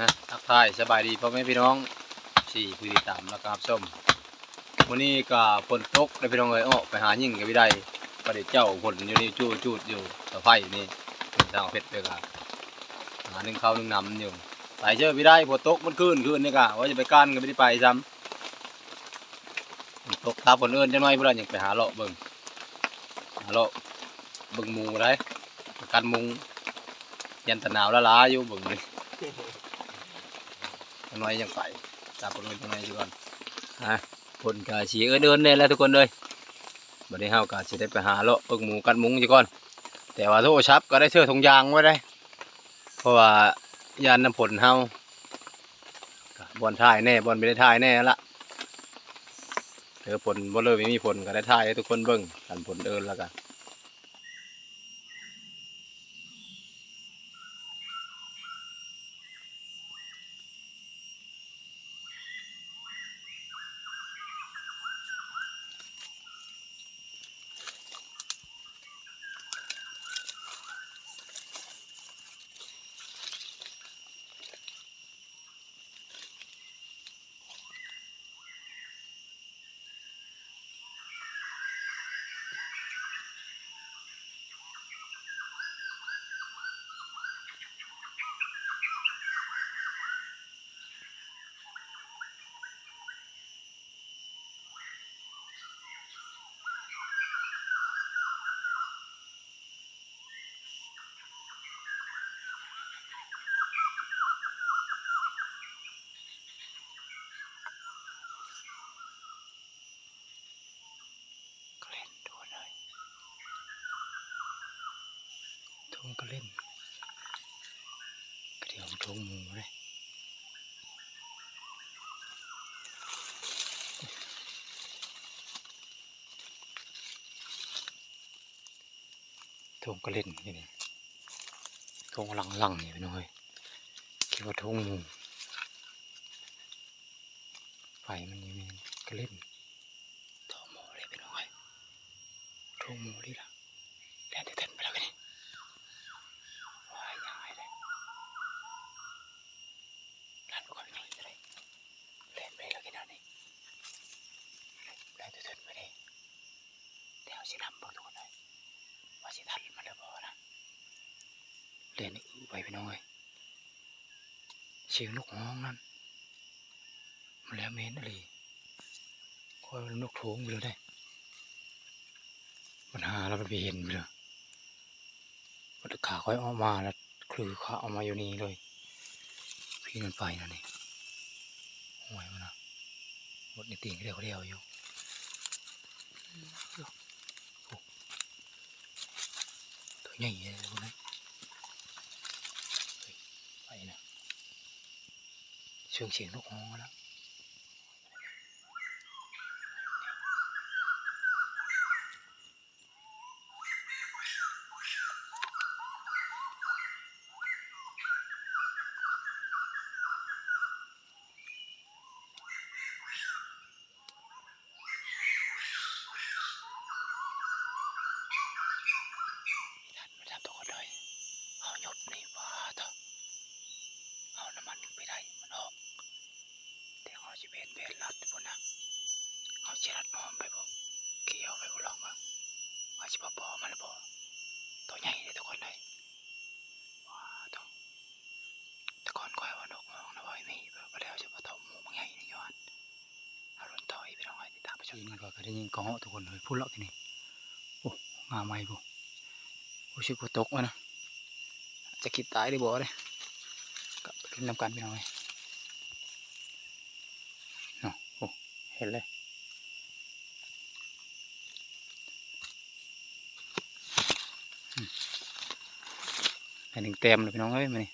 นะทักทายสบายดีพ่อแม่พี่น้องสี่ผู้ติดตามแล้วก็รับชมวันนี้ก็ฝนตกเลยพี่น้องเลยออกไปหายิ่งกับพี่ได้ประเดี๋ยวเจ้าฝนอยู่นี่จู้จูดอยู่ต่อไฟนี่เป็นทางเพชรเลยค่ะหาหนึ่งข้าวหนึ่งน้ำอยู่ไปเชื่อพี่ได้ฝนตกมันขึ้นขึ้นนี่ค่ะว่าจะไปก้านก็ไม่ได้ไปซ้ำตกตาฝนเอิญจะน้อยพี่ได้ยังไปหาเลาะเบิ่งหาเลาะเบิ่งมูได้กันมุงยันตะนาวละล้าอยู่เบิ่งนี่จัง น้อยยังไปจับคนอื่นจังน้อยอยู่ก่อนฮะคนกาสีเอินเอินเนี่ยแหละทุกคนเลยบัดนี้เฮากาสิได้ไปหาเลาะเปิกหมูกัดมุ้งอยู่ก่อน แต่ว่าโทรศัพท์ก็ได้เชื่อถุงยางไว้ได้ เพราะว่ายานน้ำผลเฮาบอลถ่ายแน่บอลไม่ได้ถ่ายแน่ละเออผลบ่เลยไม่มีผลก็ได้ถ่ายให้ทุกคนเบิ่งกันผลเอินแล้วกัน ก็เล่นตัวเลยทุ่งก็ เล่นกระเทียมทุ่งมูเลยทงก็เล่นนี่นี่ทงหลังๆนี่ไปหน่อยคิดว่าทงมูไฟมันนี่มันก็เล่นทองมูเลยไปหน่อยทงมูดีละแล่นจะเต้นไปแล้วกันนี่ว้ายยังไงเลยลั่นไปก่อนไปหน่อยจะได้เล่นไปแล้วกันนะนี่ แล่นจะเต้นไปเลยเดี๋ยวสินำบิกทุกคนเลยว่าสิทันมาแล้วพอนะเล่นนี่อื้อไปไปน่อยเสียงนกฮ้องนั่นมันแล้วเมนอะไรคอยนกโถงไปเลยได้มันหาแล้วมันไปเห็นไปเลยมันขาค่อยออกมาแล้วคลือขาออกมาอยู่นี่เลย พี่มันไปนะนี่ห่วยมันนะหมดในตีนเดียวเดียวอยู่ โอ้ตัวใหญ่เลยพวกนั้นเฮ้ยไปนะเชิงเสียงนกฮ้องแล้ว ท่านมาทำตัวคนเลยเอาหยดนี่ว่าเถอะ เอาน้ำมันไปได้มันออกแต่เอาจะเป็นเป็นรัดปุ่นนะเอาจะรัดอ้อมไปบ่เกี่ยวไปบ่ลองว่าว่าจะบ่ปอมันบ่ตัวใหญ่เลยทุกคนเลยว้าตัวแต่ก่อนก้อยว่านกมองนะว่าไม่มีแบบแล้วจะมาทำหมูมันใหญ่นี่ย้อนอาลุนต่อยไปลองให้ติดตามไปชมกันก่อนก็ได้ยินกองเหาะทุกคนเลยพูดเลาะที่นี่โอ้งาไม่บ่รู้สึกว่าตกวะนะจะคิดตายได้บ่เลย ก็ไปกินน้ำกันพี่น้องเลยเนาะโอ้เห็นเลยได้หนึ่งเต็มเลยพี่น้องเอ้ยมานี่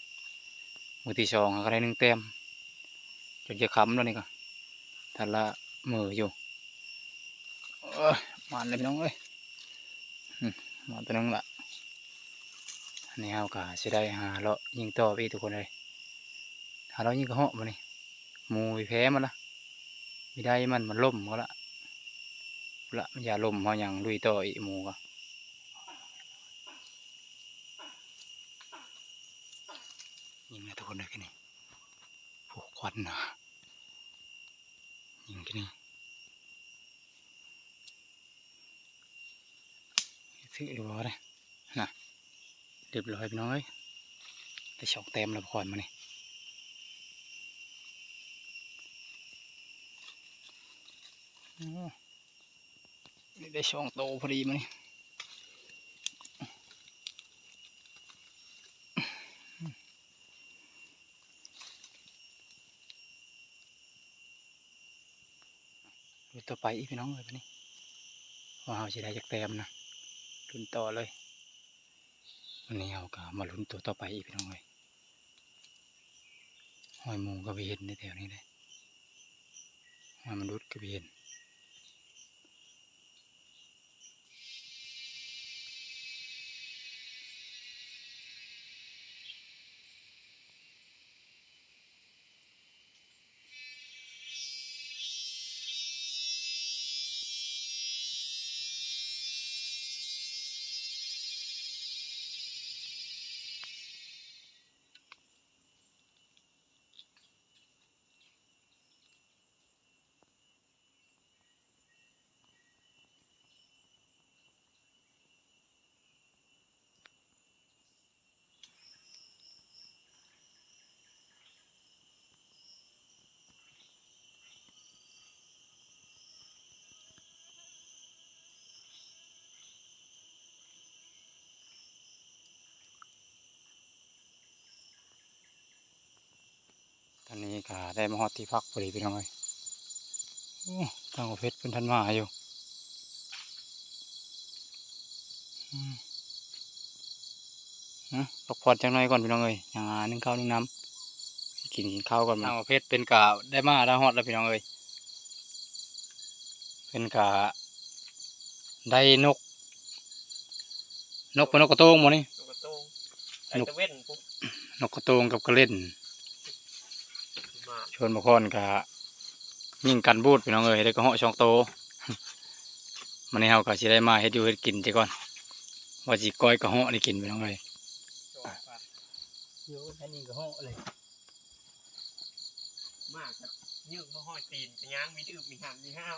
มือที่สองก็ได้หนึ่งเต็มจนจะค้ำแล้วนี่ก็ทันละมืออยู่เอ้ยมันเลยพี่น้องเอ้ยมาตัวนึงละอันนี้เอากะสิได้หาเลาะยิงต่อพี่ทุกคนเลย หาเลายิงกระเหาะมานี่หมูไปแพ้มันละไม่ได้มันมันล่มก็ละละมันอย่าล่มเขาอย่างลุยต่ออีกหมูก็ยิงนะทุกคนเลยแค่นี้ควันนะยิงกันนี่ซื้อเรียบร้อยเลยนะเรียบร้อยพี่น้องเอ้ยได้สองเต็มแล้วควันมาเนี่โนี่ได้สองโตพอดีมานี่ดูต่อไปอีกพี่น้องเลยปะนี่ว่าเราจะได้จากแต้มนะลุ้นต่อเลยวันนี้เราก็มาลุ้นตัวต่อไปอีกพี่น้องเลยหอยหมูก็ไปเห็นในแถวนี้เลยหอยมันุษย์ก็ไปเห็น ได้มาฮอดที่พักพอดีพี่น้องเลยโอ้ทางเพชรเป็นทันมาอยู่อืมนะพักผ่อนจังหน่อยก่อนพี่น้องเอ้ยอย่างหานึ่งข้าวนึ่งน้ำสิกินกินข้าวก่อนทางเพชรเป็นกาได้มาได้ฮอดแล้วพี่น้องเอ้ยเป็นกาได้นก นกเป็นนกกระโตงหมดนี่นกกระโตงไก่ตะเว้นปุ๊บนกกระโตงกับกระเล่น มาชวนมาค่อนกะยิ่งกันบูดพี่น้องเอ้ยได้ก็เหาะช่องโตมันนี้เฮาก็สิได้มาเฮ็ดอยู่เฮ็ดกินจัก่อนว่าสิก้อยกะเหาะได้กินพี่น้องเอ้ยจอกปะเดี๋ยวแค่นี้กะเหาะเลยมากครับยืกมาห้อยตีนย่างมีดื้อมีหันมีห้าว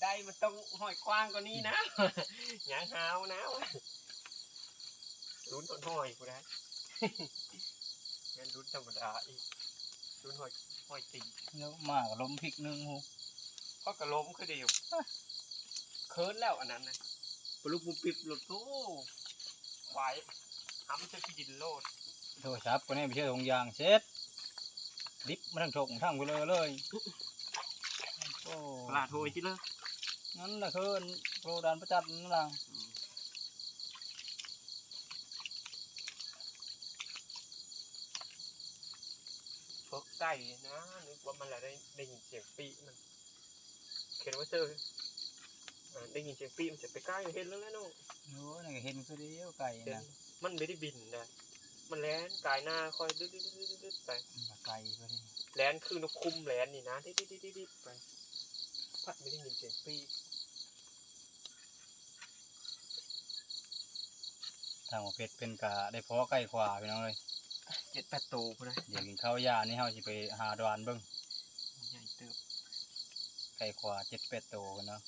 ได้มันต้องห้อยกว้างกว่านี้นะย่างห้าวนะลุ้นต้นห้อยกูได้งั้นลุ้นธรรมดาอีก ลุ้นห้อยห้อยตีนเดี๋ยวมาก็ล้มพริกนึงฮูเพราะกระล้มคือเดียวเคินแล้วอันนั้นนะปลุกมุปิบหลุดโอ้ไหวทำจะกินโลดโทรศัพท์ก็นี่ไปเชื่อทงยางเสร็จลิฟต์มาทั้งชกทั้งไปเลยเลยโอ้ปลาโทยที่เลยงั้นน่ะคือโปรดานประจันนั่นล่ะ พวกไก่นะนึกว่ามันอะไรได้ได้ยินเสียงปีมันเขียนว่าเจออ่าได้ยินเสียงปีมันจะไปใกล้เห็นแล้วนะน้องโอ้ยนี่ก็เห็นคือเดียวไก่เห็นนะมันไม่ได้บินนะมันแลนกายหน้าคอยดึ๊ดดึ๊ดดึ๊ดดึ๊ดไปไก่พอดีแลนคือนกคุมแลนนี่นะดิ๊ดดิ๊ดดิ๊ดดิ๊ดไปพัดไม่ได้ยินเสียงปีทางประเภทเป็นกะได้พอไก่ขวาพี่น้องเลย เจ็ดแปดโตวพุ่นนะเดี๋ยวกินข้าวยานี่เฮาสิไปหาดวานเบิ่งใหญ่เติบไก่ขวาเจ็ดแปดโตวกันเนาะ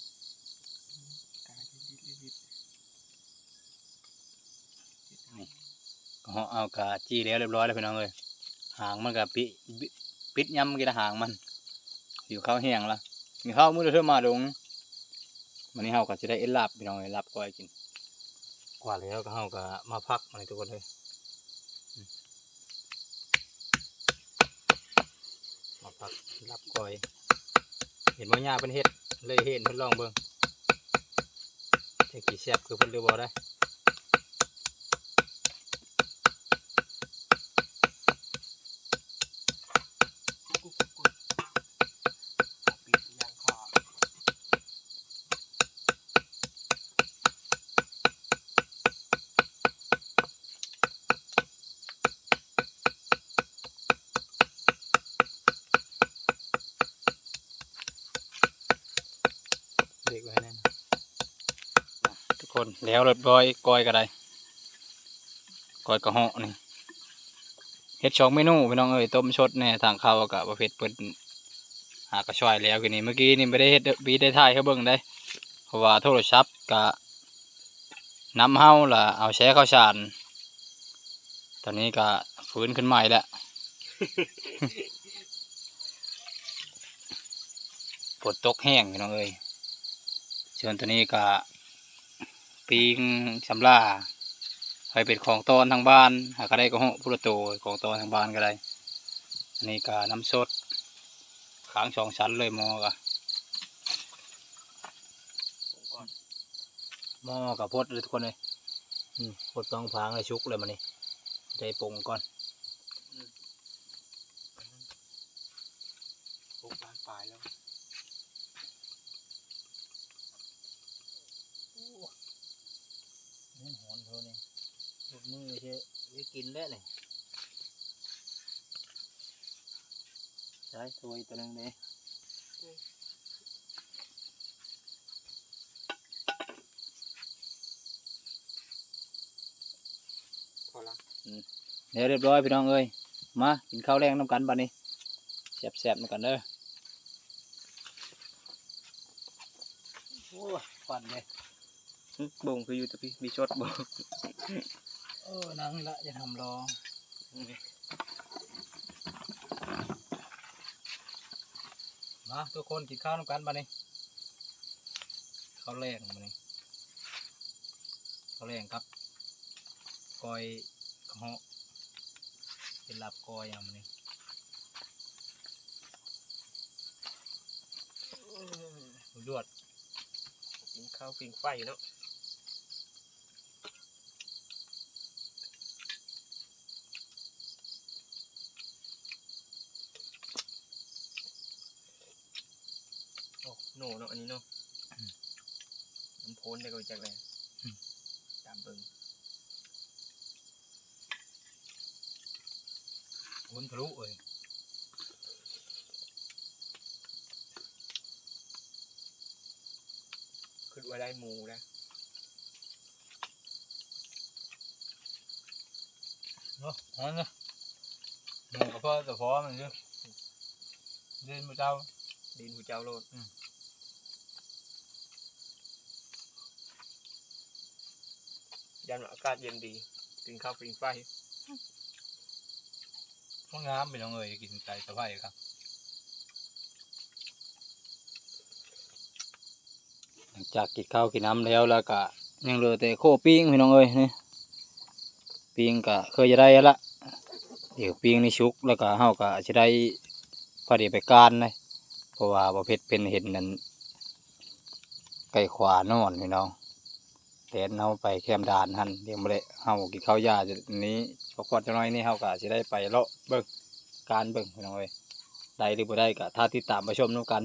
กายดิ๊ดดิ๊ดดิ๊ดดิ๊ดก็เอากะจี้แล้วเรียบร้อยแล้วพี่น้องเลยหางมันกะปิปิปิดย้ำกินหางมัน อยู่ข้าวแห้งละมีข้าวมือเท่ามาลงวันนี้เฮาก็จะได้เอ็นลาบพี่น้องเลยลาบก้อยกิน กว่าแล้วก็เฮาก็มาพักมาเลยทุกคนเลยอืม ผักรับก่อย เห็นว่าหญ้าเป็นเห็ดเลยเห็นเพิ่นลองเบิ่งจะกี่แซ่บคือเพิ่นเรือบ่ได้ กุ๊กกุ๊กกุ๊กเอาปีกยางขาด เด็กไว้แน่นทุก คนแล้วเรียบร้อยก้อยก็ได้ก้อยกระเหาะนี่เฮ็ดสองเมนูพี่น้องเอ้ยต้มชดแน่ทางเข้ากับประเภทเปิดหากระชวยแล้วกินนี้เมื่อกี้นี่ไม่ได้เฮ็ดบีได้ถ่ายเขาเบิ่งได้เพราะว่าโทรศัพท์กะน้ำเฮาล่ะเอาแช่ข้าวสารตอนนี้ก็ฟื้นขึ้นใหม่แล้วฝนตกแห้งพี่น้องเอ้ยส่วนตัวนี้ก็ ปิงสำลาให้เป็นของตอนทางบ้าน หากได้ก็ห้องพุทธโตของตอนทางบ้านก็ได้ อันนี้ก็น้ำสดข้างสองชั้นเลยหมอกะมอนหม้อกับพดเลยทุกคนเลยพดต้องพางเลยชุกเลยมันนี่ได้ปรุงก่อน ปลูกบ้านปลายแล้ว นี่หอนเท่านี้ลูก มือเชื่อได้กินแล้วนี่ใช้ถ้วยตัวหนึงเลยพอละเดี๋ยวเรียบร้อยพี่น้องเอ้ยมากินข้าวแรงน้ำกันบัดนี้แซ่บๆน้ำกันเด้อโอ้ยควันเลยบ่งคืออยู่แต่พี่มีชดบ่ง เออนั่งละจะทำรอมาทุกคนกินข้าวน้ำกันบัดนี้ข้าวแรงบัดนี้ข้าวแรงครับก้อยกระเหาะเป็นลาบก้อยอย่างบัดนี้รวดกินข้าวปิงไฟเนาะ โอ้โหเนาะอันนี้เนาะน้ำโพนได้ก็จากเลยตามเบิ่งวุ้นทะลุเอ้ยคือว่าได้หมูแล้วเนาะฮอนนะหมูกับพ่อแต่พ่อมันเยอะเล่นมาเจ้าดินหูเจ้าโลด อืม ยันว่าอากาศเย็นดีกินข้าวปิงไฟห้องน้ำไปน้องเอ้ยกินไก่สะไพร่ครับหลังจากกินข้าวกินน้ำแล้วแล้วก็ยังเหลือแต่โคปิ้งพี่น้องเอ้ยนี่ปิ้งก็เคยจะได้แล้วละเดี๋ยวปิ้งนี่ชุกแล้วก็เฮาก็จะได้พอดีไปการเลยเพราะว่าประเภทเป็นเห็นนั้นไก่ขวานอนพี่น้อง แทนเฮาไปแคมดานหันเดี๋ยวมาเลยเฮากินข้าวยาจะนี้พอพอจะน้อยนี่เฮาก็จะได้ไปเลาะเบิ่งการเบิ่งพี่น้องเอ้ยได้หรือบ่ได้ก็ถ้าติดตามมาชมน้กัน